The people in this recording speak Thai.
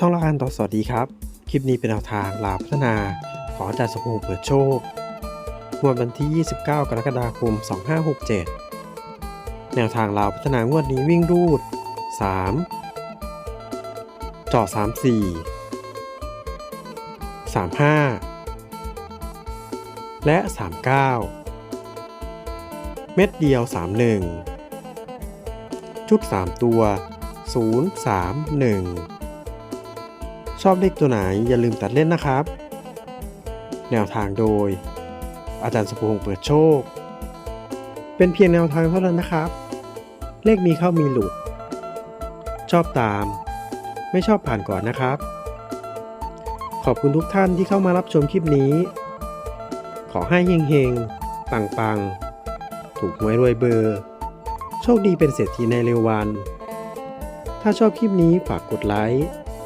ช่องละกันต่อสวัสดีครับ คลิปนี้เป็นแนวทางลาพัฒนา ขออาจารย์สมพงษ์เปิดโชคงวดวันที่ 29 กรกฎาคม 2567 แนวทางลาวพัฒนางวดนี้วิ่งรูด 3จาะ34 35 และ 39 เม็ดเดียว 31 ชุด 3 ตัว 0 3 1 ชอบเลขตัวไหนอย่าลืมตัดเล่นนะครับ แนวทางโดย อาจารย์สมพงษ์เปิดโชค เป็นเพียงแนวทางเท่านั้นนะครับ เลขมีเข้ามีหลุด ชอบตาม ไม่ชอบผ่านก่อนนะครับ ขอบคุณทุกท่านที่เข้ามารับชมคลิปนี้ ขอให้เฮงๆ ปังๆ ถูกหวยรวยเบอร์ โชคดีเป็นเศรษฐีในเร็ววัน ถ้าชอบคลิปนี้ฝากกดไลค์